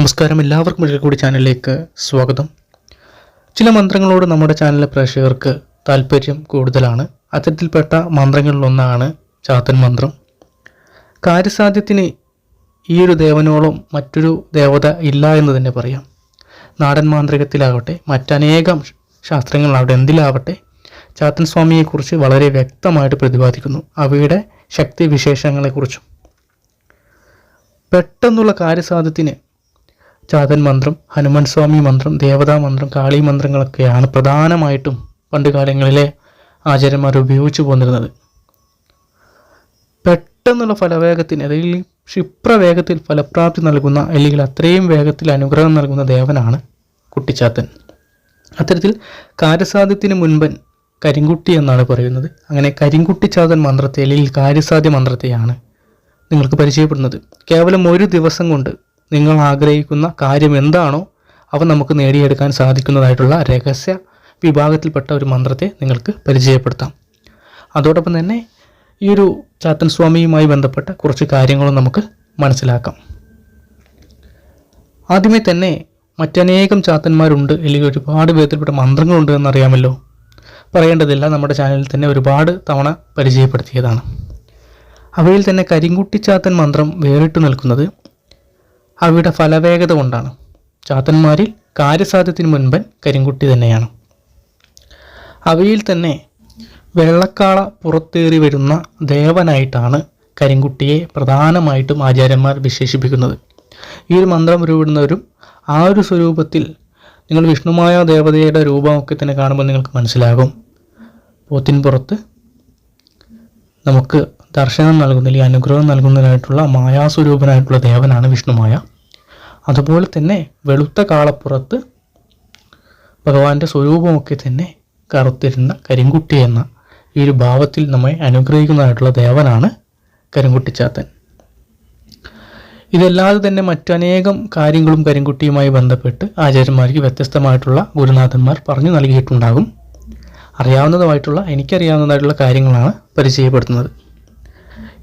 നമസ്കാരം എല്ലാവർക്കും ഒരിക്കൽ കൂടി ചാനലിലേക്ക് സ്വാഗതം. ചില മന്ത്രങ്ങളോട് നമ്മുടെ ചാനലിലെ പ്രേക്ഷകർക്ക് താല്പര്യം കൂടുതലാണ്. അത്തരത്തിൽപ്പെട്ട മന്ത്രങ്ങളിലൊന്നാണ് ചാത്തൻ മന്ത്രം. കാര്യസാധ്യത്തിന് ഈ ഒരു ദേവനോളം മറ്റൊരു ദേവത ഇല്ല എന്ന് തന്നെ പറയാം. നാടൻ മാന്ത്രികത്തിലാവട്ടെ മറ്റനേകം ശാസ്ത്രങ്ങളാവട്ടെ എന്തിലാവട്ടെ ചാത്തൻ സ്വാമിയെക്കുറിച്ച് വളരെ വ്യക്തമായിട്ട് പ്രതിപാദിക്കുന്നു. അവയുടെ ശക്തി വിശേഷങ്ങളെക്കുറിച്ചും പെട്ടെന്നുള്ള കാര്യസാധ്യത്തിന് ചാതൻ മന്ത്രം ഹനുമാൻ സ്വാമി മന്ത്രം ദേവതാ മന്ത്രം കാളി മന്ത്രങ്ങളൊക്കെയാണ് പ്രധാനമായിട്ടും പണ്ട് കാലങ്ങളിലെ ആചാര്യന്മാർ ഉപയോഗിച്ചു പോന്നിരുന്നത്. പെട്ടെന്നുള്ള ഫലവേഗത്തിന് അല്ലെങ്കിൽ ക്ഷിപ്രവേഗത്തിൽ ഫലപ്രാപ്തി നൽകുന്ന അല്ലെങ്കിൽ അത്രയും വേഗത്തിൽ അനുഗ്രഹം നൽകുന്ന ദേവനാണ് കുട്ടിച്ചാത്തൻ. അത്തരത്തിൽ കാര്യസാധ്യത്തിന് മുൻപൻ കരിങ്കുട്ടി എന്നാണ് പറയുന്നത്. അങ്ങനെ കരിങ്കുട്ടിച്ചാതൻ മന്ത്രത്തെ അല്ലെങ്കിൽ കാര്യസാധ്യ മന്ത്രത്തെയാണ് നിങ്ങൾക്ക് പരിചയപ്പെടുന്നത്. കേവലം ഒരു ദിവസം കൊണ്ട് നിങ്ങൾ ആഗ്രഹിക്കുന്ന കാര്യം എന്താണോ അവ നമുക്ക് നേടിയെടുക്കാൻ സാധിക്കുന്നതായിട്ടുള്ള രഹസ്യ വിഭാഗത്തിൽപ്പെട്ട ഒരു മന്ത്രത്തെ നിങ്ങൾക്ക് പരിചയപ്പെടുത്താം. അതോടൊപ്പം തന്നെ ഈ ഒരു ചാത്തൻ സ്വാമിയുമായി ബന്ധപ്പെട്ട കുറച്ച് കാര്യങ്ങളും നമുക്ക് മനസ്സിലാക്കാം. ആദ്യമേ തന്നെ മറ്റനേകം ചാത്തന്മാരുണ്ട്. അല്ലെങ്കിൽ ഒരുപാട് വിധത്തിൽപ്പെട്ട മന്ത്രങ്ങളുണ്ട് എന്നറിയാമല്ലോ. പറയേണ്ടതില്ല നമ്മുടെ ചാനലിൽ തന്നെ ഒരുപാട് തവണ പരിചയപ്പെടുത്തിയതാണ്. അവയിൽ തന്നെ കരിങ്കുട്ടിച്ചാത്തൻ മന്ത്രം വേറിട്ട് നിൽക്കുന്നത് അവയുടെ ഫലവേഗത കൊണ്ടാണ്. ചാത്തന്മാരിൽ കാര്യസാധ്യത്തിന് മുൻപൻ കരിങ്കുട്ടി തന്നെയാണ്. അവയിൽ തന്നെ വെള്ളക്കാള പുറത്തേറി വരുന്ന ദേവനായിട്ടാണ് കരിങ്കുട്ടിയെ പ്രധാനമായിട്ടും ആചാര്യന്മാർ വിശേഷിപ്പിക്കുന്നത്. ഈ ഒരു മന്ത്രം ഉരുവിടുന്നവരും ആ ഒരു സ്വരൂപത്തിൽ നിങ്ങൾ വിഷ്ണുമായ ദേവതയുടെ രൂപമൊക്കെ തന്നെ കാണുമ്പോൾ നിങ്ങൾക്ക് മനസ്സിലാകും. പോത്തിൻ പുറത്ത് നമുക്ക് ദർശനം നൽകുന്ന അല്ലെങ്കിൽ അനുഗ്രഹം നൽകുന്നതിനായിട്ടുള്ള മായാസ്വരൂപനായിട്ടുള്ള ദേവനാണ് വിഷ്ണുമായ. അതുപോലെ തന്നെ വെളുത്ത കാളപ്പുറത്ത് ഭഗവാന്റെ സ്വരൂപമൊക്കെ തന്നെ കറുത്തിരുന്ന കരിങ്കുട്ടി എന്ന ഈ ഒരു ഭാവത്തിൽ നമ്മെ അനുഗ്രഹിക്കുന്നതായിട്ടുള്ള ദേവനാണ് കരിങ്കുട്ടിച്ചാത്തൻ. ഇതല്ലാതെ തന്നെ മറ്റനേകം കാര്യങ്ങളും കരിങ്കുട്ടിയുമായി ബന്ധപ്പെട്ട് ആചാര്യന്മാർക്ക് വ്യത്യസ്തമായിട്ടുള്ള ഗുരുനാഥന്മാർ പറഞ്ഞു നൽകിയിട്ടുണ്ടാകും. അറിയാവുന്നതുമായിട്ടുള്ള എനിക്കറിയാവുന്നതായിട്ടുള്ള കാര്യങ്ങളാണ് പരിചയപ്പെടുത്തുന്നത്.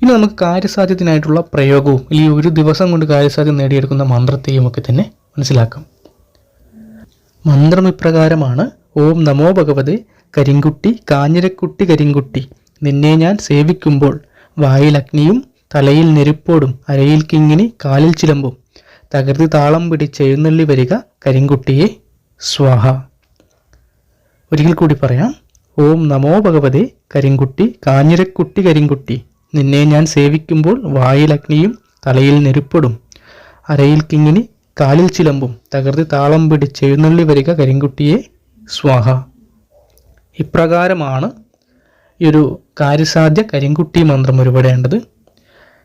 ഇനി നമുക്ക് കാര്യസാധ്യത്തിനായിട്ടുള്ള പ്രയോഗവും ഈ ഒരു ദിവസം കൊണ്ട് കാര്യസാധ്യം നേടിയെടുക്കുന്ന മന്ത്രത്തെയും ഒക്കെ തന്നെ മനസ്സിലാക്കാം. മന്ത്രം ഇപ്രകാരമാണ് ഓം നമോ ഭഗവതി കരിങ്കുട്ടി കാഞ്ഞിരക്കുട്ടി കരിങ്കുട്ടി നിന്നെ ഞാൻ സേവിക്കുമ്പോൾ വായിൽ അഗ്നിയും തലയിൽ നെരുപ്പോടും അരയിൽ കിങ്ങിനി കാലിൽ ചിലമ്പും തകർത്തി താളം പിടിച്ചെഴുന്നള്ളി വരിക കരിങ്കുട്ടിയെ സ്വാഹ. ഒരിക്കൽ കൂടി പറയാം ഓം നമോ ഭഗവതേ കരിങ്കുട്ടി കാഞ്ഞിരക്കുട്ടി കരിങ്കുട്ടി നിന്നെ ഞാൻ സേവിക്കുമ്പോൾ വായിൽ അഗ്നിയും തലയിൽ നെരുപ്പടും. അരയിൽ കിങ്ങിനി കാലിൽ ചിലമ്പും. തകർത്തി താളം പിടിച്ച് എഴുന്നള്ളി വരിക കരിങ്കുട്ടിയെ സ്വാഹ. ഇപ്രകാരമാണ് ഈ ഒരു കാര്യസാധ്യ കരിങ്കുട്ടി മന്ത്രം ഉരുവിടേണ്ടത്.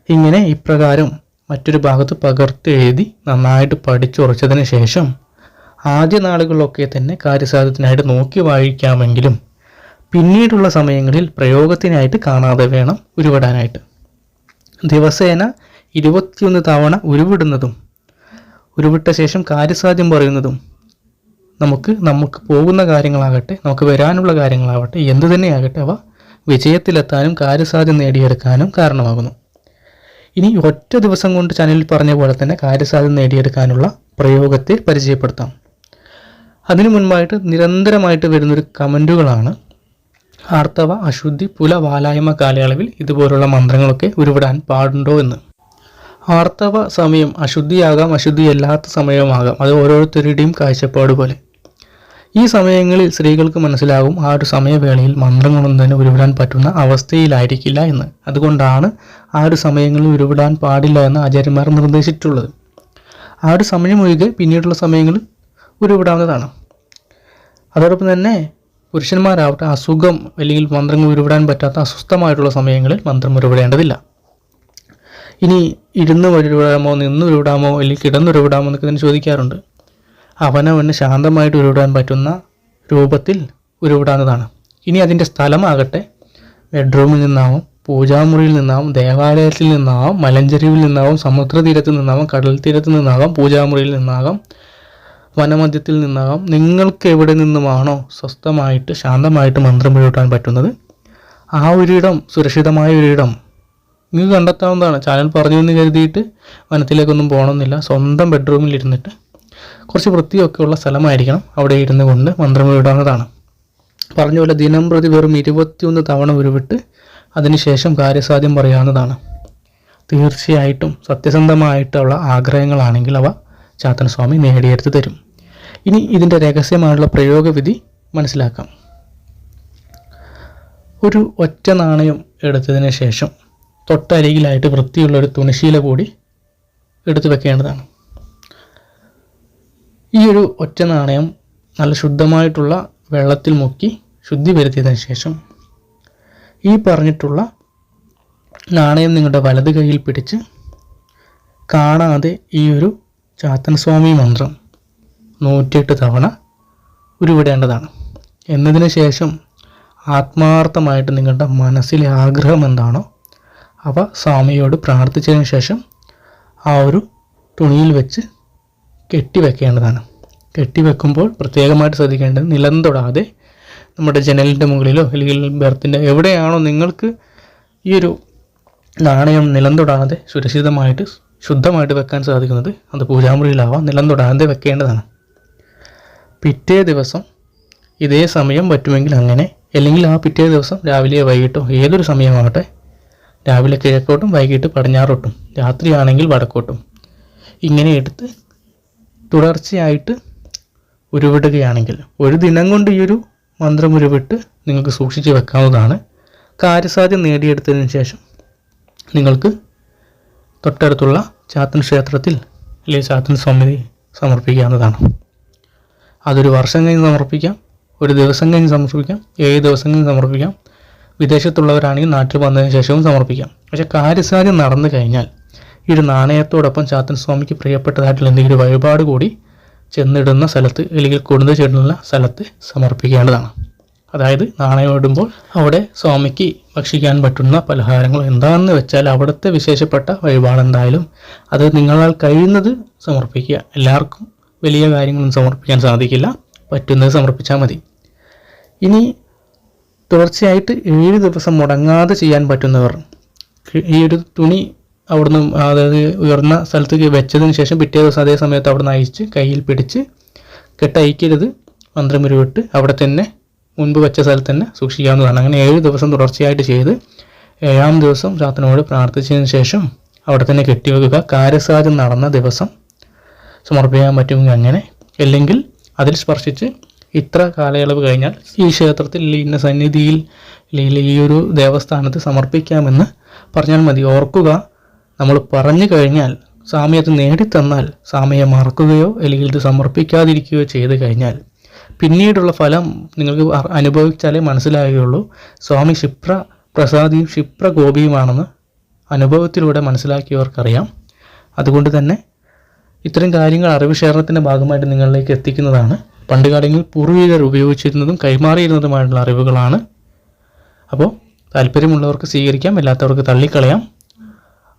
ഇങ്ങനെ ഇപ്രകാരം മറ്റൊരു ഭാഗത്ത് പകർത്തി എഴുതി നന്നായിട്ട് പഠിച്ചുറച്ചതിന് ശേഷം ആദ്യ നാളുകളിലൊക്കെ തന്നെ കാര്യസാധ്യത്തിനായിട്ട് നോക്കി വായിക്കാമെങ്കിലും പിന്നീടുള്ള സമയങ്ങളിൽ പ്രയോഗത്തിനായിട്ട് കാണാതെ വേണം ഉരുവിടാനായിട്ട്. ദിവസേന ഇരുപത്തിയൊന്ന് തവണ ഉരുവിടുന്നതും ഉരുവിട്ട ശേഷം കാര്യസാധ്യം പറയുന്നതും നമുക്ക് നമുക്ക് പോകുന്ന കാര്യങ്ങളാകട്ടെ നമുക്ക് വരാനുള്ള കാര്യങ്ങളാവട്ടെ എന്തു തന്നെയാകട്ടെ അവ വിജയത്തിലെത്താനും കാര്യസാധ്യം നേടിയെടുക്കാനും കാരണമാകുന്നു. ഇനി ഒറ്റ ദിവസം കൊണ്ട് ചാനലിൽ പറഞ്ഞ പോലെ തന്നെ കാര്യസാധ്യം നേടിയെടുക്കാനുള്ള പ്രയോഗത്തെ പരിചയപ്പെടുത്താം. അതിനു മുൻപായിട്ട് നിരന്തരമായിട്ട് വരുന്നൊരു കമന്റുകളാണ് ആർത്തവ അശുദ്ധി പുല വാലായ്മ കാലയളവിൽ ഇതുപോലുള്ള മന്ത്രങ്ങളൊക്കെ ഉരുവിടാൻ പാടുണ്ടോ എന്ന്. ആർത്തവ സമയം അശുദ്ധിയാകാം അശുദ്ധിയല്ലാത്ത സമയമാകാം അത് ഓരോരുത്തരുടെയും കാഴ്ചപ്പാട് പോലെ. ഈ സമയങ്ങളിൽ സ്ത്രീകൾക്ക് മനസ്സിലാകും ആ ഒരു സമയവേളയിൽ മന്ത്രങ്ങളൊന്നും തന്നെ ഉരുവിടാൻ പറ്റുന്ന അവസ്ഥയിലായിരിക്കില്ല എന്ന്. അതുകൊണ്ടാണ് ആ ഒരു സമയങ്ങളിൽ ഉരുവിടാൻ പാടില്ല എന്ന് ആചാര്യന്മാർ നിർദ്ദേശിച്ചിട്ടുള്ളത്. ആ ഒരു സമയം ഒഴികെ പിന്നീടുള്ള സമയങ്ങളിൽ ഉരുവിടാവുന്നതാണ്. അതോടൊപ്പം തന്നെ പുരുഷന്മാരാവട്ടെ അസുഖം അല്ലെങ്കിൽ മന്ത്രങ്ങൾ ഉരുവിടാൻ പറ്റാത്ത അസ്വസ്ഥമായിട്ടുള്ള സമയങ്ങളിൽ മന്ത്രം ഉരുവിടേണ്ടതില്ല. ഇനി ഇരുന്ന് ഉരുവിടാമോ നിന്ന് ഉരുവിടാമോ അല്ലെങ്കിൽ കിടന്ന് ഉരുവിടാമോ എന്നൊക്കെ തന്നെ ചോദിക്കാറുണ്ട്. അവനവന് ശാന്തമായിട്ട് ഉരുവിടാൻ പറ്റുന്ന രൂപത്തിൽ ഉരുവിടാവുന്നതാണ്. ഇനി അതിന്റെ സ്ഥലമാകട്ടെ. ബെഡ്റൂമിൽ നിന്നാവും പൂജാമുറിയിൽ നിന്നാവും ദേവാലയത്തിൽ നിന്നാവാം മലഞ്ചെരിവിൽ നിന്നാവും സമുദ്രതീരത്ത് നിന്നാവാം കടൽ തീരത്ത് നിന്നാകാം പൂജാമുറിയിൽ നിന്നാകാം വനമധ്യത്തിൽ നിന്നാകാം. നിങ്ങൾക്ക് എവിടെ നിന്നുമാണോ സ്വസ്ഥമായിട്ട് ശാന്തമായിട്ട് മന്ത്രം ഉരുവിടാൻ പറ്റുന്നത്? ആ ഒരിടം സുരക്ഷിതമായ ഒരിടം. നിങ്ങൾക്ക് കണ്ടെത്താവുന്നതാണ്. ചാനൽ പറഞ്ഞു എന്ന് കരുതിയിട്ട് വനത്തിലേക്കൊന്നും പോകണമെന്നില്ല. സ്വന്തം ബെഡ്റൂമിൽ ഇരുന്നിട്ട് കുറച്ച് വൃത്തിയൊക്കെ ഉള്ള സ്ഥലമായിരിക്കണം അവിടെ ഇരുന്ന് കൊണ്ട് മന്ത്രം വിടാവുന്നതാണ് പറഞ്ഞ പോലെ ദിനം പ്രതി വെറും ഇരുപത്തിയൊന്ന് തവണ ഉരുവിട്ട് അതിനുശേഷം കാര്യസാധ്യം പറയാവുന്നതാണ്. തീർച്ചയായിട്ടും സത്യസന്ധമായിട്ടുള്ള ആഗ്രഹങ്ങളാണെങ്കിൽ അവ ചാത്തൻ സ്വാമി നേടിയെടുത്ത് തരും. ഇനി ഇതിന്റെ രഹസ്യമായുള്ള പ്രയോഗവിധി മനസ്സിലാക്കാം. ഒരു ഒറ്റ നാണയം എടുത്തതിന് ശേഷം തൊട്ടരികിലായിട്ട് വൃത്തിയുള്ള ഒരു തുണിശീല കൂടി എടുത്തു വെക്കേണ്ടതാണ്. ഈ ഒരു ഒറ്റ നാണയം നല്ല ശുദ്ധമായിട്ടുള്ള വെള്ളത്തിൽ മുക്കി ശുദ്ധി വരുത്തിയതിന് ശേഷം ഈ പറഞ്ഞിട്ടുള്ള നാണയം നിങ്ങളുടെ വലത് കൈയിൽ പിടിച്ച് കാണാതെ ഈ ഒരു ചാത്തൻ സ്വാമി മന്ത്രം നൂറ്റിയെട്ട് തവണ ഉരുവിടേണ്ടതാണ്. എന്നതിന് ശേഷം ആത്മാർത്ഥമായിട്ട് നിങ്ങളുടെ മനസ്സിലെ ആഗ്രഹം എന്താണോ അവ സ്വാമിയോട് പ്രാർത്ഥിച്ചതിന് ശേഷം ആ ഒരു തുണിയിൽ വെച്ച് കെട്ടിവെക്കേണ്ടതാണ് കെട്ടിവെക്കുമ്പോൾ പ്രത്യേകമായിട്ട് ശ്രദ്ധിക്കേണ്ടത് നിലം തൊടാതെ നമ്മുടെ ജനലിന്റെ മുകളിലോ അല്ലെങ്കിൽ ബെർത്തിന്റെ എവിടെയാണോ നിങ്ങൾക്ക് ഈ ഒരു നാണയം നിലം തൊടാതെ സുരക്ഷിതമായിട്ട് ശുദ്ധമായിട്ട് വെക്കാൻ സാധിക്കുന്നത് അത് പൂജാമുറിയിലാവാം നിലം തൊടാതെ വെക്കേണ്ടതാണ്. പിറ്റേ ദിവസം ഇതേ സമയം പറ്റുമെങ്കിൽ അങ്ങനെ അല്ലെങ്കിൽ ആ പിറ്റേ ദിവസം രാവിലെയോ വൈകിട്ടോ ഏതൊരു സമയമാവട്ടെ രാവിലെ കിഴക്കോട്ടും വൈകിട്ട് പടിഞ്ഞാറോട്ടും രാത്രിയാണെങ്കിൽ വടക്കോട്ടും. ഇങ്ങനെ എടുത്ത് തുടർച്ചയായിട്ട് ഉരുവിടുകയാണെങ്കിൽ ഒരു ദിനം കൊണ്ട് ഈ ഒരു മന്ത്രം ഉരുവിട്ട് നിങ്ങൾക്ക് സൂക്ഷിച്ച് വെക്കാവുന്നതാണ്. കാര്യസാധ്യം നേടിയെടുത്തതിന് ശേഷം നിങ്ങൾക്ക് തൊട്ടടുത്തുള്ള ചാത്തൻ ക്ഷേത്രത്തിൽ അല്ലെങ്കിൽ ചാത്തൻ സമിതി സമർപ്പിക്കാവുന്നതാണ്. അതൊരു വർഷം കഴിഞ്ഞ് സമർപ്പിക്കാം ഒരു ദിവസം കഴിഞ്ഞ് സമർപ്പിക്കാം ഏഴ് ദിവസം കഴിഞ്ഞ് സമർപ്പിക്കാം. വിദേശത്തുള്ളവരാണെങ്കിൽ നാട്ടിൽ വന്നതിന് ശേഷവും സമർപ്പിക്കാം. പക്ഷേ കാര്യസാധ്യം നടന്നു കഴിഞ്ഞാൽ ഈ ഒരു നാണയത്തോടൊപ്പം ചാത്തൻ സ്വാമിക്ക് പ്രിയപ്പെട്ടതായിട്ടുള്ള എന്തെങ്കിലും വഴിപാട് കൂടി ചെന്നിടുന്ന സ്ഥലത്ത് അല്ലെങ്കിൽ കൊടുന്ന് ചെല്ലുന്ന സ്ഥലത്ത് സമർപ്പിക്കേണ്ടതാണ്. അതായത് നാണയം ഇടുമ്പോൾ അവിടെ സ്വാമിക്ക് ഭക്ഷിക്കാൻ പറ്റുന്ന പലഹാരങ്ങൾ എന്താണെന്ന് വെച്ചാൽ അവിടുത്തെ വിശേഷപ്പെട്ട വഴിപാടെന്തായാലും അത് നിങ്ങളാൽ കഴിയുന്നത് സമർപ്പിക്കുക. എല്ലാവർക്കും വലിയ കാര്യങ്ങളൊന്നും സമർപ്പിക്കാൻ സാധിക്കില്ല. പറ്റുന്നത് സമർപ്പിച്ചാൽ മതി. ഇനി തുടർച്ചയായിട്ട് ഏഴ് ദിവസം മുടങ്ങാതെ ചെയ്യാൻ പറ്റുന്നവർ ഈ ഒരു തുണി അവിടുന്ന് അതായത് ഉയർന്ന സ്ഥലത്ത് വെച്ചതിന് ശേഷം പിറ്റേ ദിവസം അതേ സമയത്ത് അവിടുന്ന് അയച്ച് കയ്യിൽ പിടിച്ച് കെട്ടയക്കരുത് മന്ത്രമുരുവിട്ട് അവിടെ തന്നെ മുൻപ് വെച്ച സ്ഥലത്ത് തന്നെ സൂക്ഷിക്കാവുന്നതാണ്. അങ്ങനെ ഏഴ് ദിവസം തുടർച്ചയായിട്ട് ചെയ്ത് ഏഴാം ദിവസം ചാത്തനോട് പ്രാർത്ഥിച്ചതിന് ശേഷം അവിടെ തന്നെ കെട്ടിവെക്കുക. കാര്യസാധ്യം നടന്ന ദിവസം സമർപ്പിക്കാൻ പറ്റുമെങ്കിൽ അങ്ങനെ. അല്ലെങ്കിൽ അതിൽ സ്പർശിച്ച് ഇത്ര കാലയളവ് കഴിഞ്ഞാൽ ഈ ക്ഷേത്രത്തിൽ ഇന്ന സന്നിധിയിൽ അല്ലെങ്കിൽ ഈ ഒരു ദേവസ്ഥാനത്ത് സമർപ്പിക്കാമെന്ന് പറഞ്ഞാൽ മതി. ഓർക്കുക നമ്മൾ പറഞ്ഞു കഴിഞ്ഞാൽ സാമയത്ത് നേടിത്തന്നാൽ സാമയെ മറക്കുകയോ അല്ലെങ്കിൽ ഇത് സമർപ്പിക്കാതിരിക്കുകയോ ചെയ്തു കഴിഞ്ഞാൽ പിന്നീടുള്ള ഫലം നിങ്ങൾക്ക് അനുഭവിച്ചാലേ മനസ്സിലാകുകയുള്ളൂ. സ്വാമി ക്ഷിപ്ര പ്രസാദിയും ക്ഷിപ്ര ഗോപിയുമാണെന്ന് അനുഭവത്തിലൂടെ മനസ്സിലാക്കിയവർക്കറിയാം. അതുകൊണ്ട് തന്നെ ഇത്തരം കാര്യങ്ങൾ അറിവ് ശേഖരണത്തിന്റെ ഭാഗമായിട്ട് നിങ്ങളിലേക്ക് എത്തിക്കുന്നതാണ്. പണ്ടുകാലങ്ങളിൽ പൂർവികർ ഉപയോഗിച്ചിരുന്നതും കൈമാറിയിരുന്നതുമായിട്ടുള്ള അറിവുകളാണ്. അപ്പോൾ താല്പര്യമുള്ളവർക്ക് സ്വീകരിക്കാം അല്ലാത്തവർക്ക് തള്ളിക്കളയാം.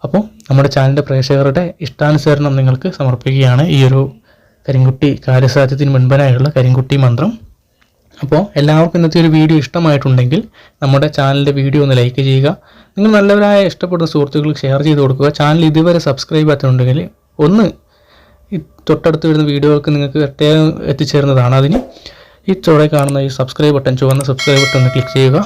അപ്പോൾ നമ്മുടെ ചാനലിന്റെ പ്രേക്ഷകരുടെ ഇഷ്ടാനുസരണം നിങ്ങൾക്ക് സമർപ്പിക്കുകയാണ് ഈ ഒരു കരിങ്കുട്ടി കാര്യസാധ്യത്തിന് മുൻപനായുള്ള കരിങ്കുട്ടി മന്ത്രം. അപ്പോൾ എല്ലാവർക്കും ഇന്നത്തെ ഒരു വീഡിയോ ഇഷ്ടമായിട്ടുണ്ടെങ്കിൽ നമ്മുടെ ചാനലിന്റെ വീഡിയോ ഒന്ന് ലൈക്ക് ചെയ്യുക. നിങ്ങൾ നല്ലവരായ ഇഷ്ടപ്പെടുന്ന സുഹൃത്തുക്കൾക്ക് ഷെയർ ചെയ്ത് കൊടുക്കുക. ചാനൽ ഇതുവരെ സബ്സ്ക്രൈബ് ചെയ്യാത്തുണ്ടെങ്കിൽ ഒന്ന് ഈ തൊട്ടടുത്ത് വരുന്ന വീഡിയോകൾക്ക് നിങ്ങൾക്ക് പ്രത്യേകം എത്തിച്ചേരുന്നതാണ് അതിന്. ഈ ചുവടെ കാണുന്ന ഈ സബ്സ്ക്രൈബ് ബട്ടൺ ചുവന്ന സബ്സ്ക്രൈബ് ബട്ടൺ ഒന്ന് ക്ലിക്ക് ചെയ്യുക.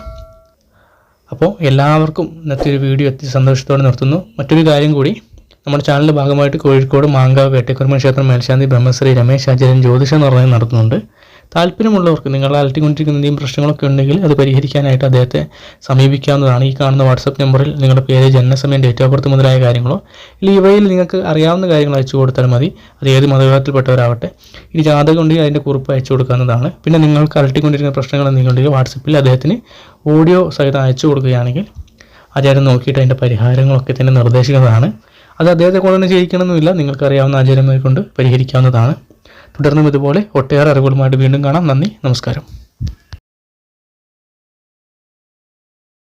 അപ്പോൾ എല്ലാവർക്കും ഇന്നത്തെ ഒരു വീഡിയോ എത്തി സന്തോഷത്തോടെ നിർത്തുന്നു. മറ്റൊരു കാര്യം കൂടി നമ്മുടെ ചാനലിന്റെ ഭാഗമായിട്ട് കോഴിക്കോട് മാങ്കാവ് വേട്ടക്കുരുമ ക്ഷേത്രം മേൽശാന്തി ബ്രഹ്മശ്രീ രമേശ് ആചാര്യൻ എന്ന് നിർണയം നടത്തുന്നുണ്ട്. താല്പര്യമുള്ളവർക്ക് നിങ്ങൾ എന്തെങ്കിലും പ്രശ്നങ്ങളൊക്കെ ഉണ്ടെങ്കിൽ അത് പരിഹരിക്കാനായിട്ട് അദ്ദേഹത്തെ സമീപിക്കാവുന്നതാണ്. ഈ കാണുന്ന വാട്സപ്പ് നമ്പറിൽ നിങ്ങളുടെ പേര് ജനനസമയം ഡേറ്റ് ഓഫ് ബർത്ത് മുതലായ കാര്യങ്ങളോ ഈ ഇവയിൽ നിങ്ങൾക്ക് അറിയാവുന്ന കാര്യങ്ങൾ അയച്ചു കൊടുത്താൽ മതി. അത് ഏത് മതവിഭാഗത്തിൽപ്പെട്ടവരാവട്ടെ. ഇനി ജാതകം ഉണ്ടെങ്കിൽ അതിന്റെ കുറിപ്പ് അയച്ചു കൊടുക്കാവുന്നതാണ്. പിന്നെ നിങ്ങൾക്ക് അലട്ടിക്കൊണ്ടിരിക്കുന്ന പ്രശ്നങ്ങൾ എന്തെങ്കിലും ഉണ്ടെങ്കിൽ വാട്സപ്പിൽ അദ്ദേഹത്തിന് ഓഡിയോ സഹിതം അയച്ചു കൊടുക്കുകയാണെങ്കിൽ ആചാരം നോക്കിയിട്ട് അതിന്റെ പരിഹാരങ്ങളൊക്കെ തന്നെ നിർദ്ദേശിക്കുന്നതാണ്. അത് അദ്ദേഹത്തെ കൊണ്ട് തന്നെ ചെയ്യിക്കണമെന്നില്ല. നിങ്ങൾക്കറിയാവുന്ന ആചാര്യന്മാരെ കൊണ്ട് പരിഹരിക്കാവുന്നതാണ്. തുടർന്നും ഇതുപോലെ ഒട്ടേറെ അറിവുകളുമായിട്ട് വീണ്ടും കാണാം. നന്ദി നമസ്കാരം.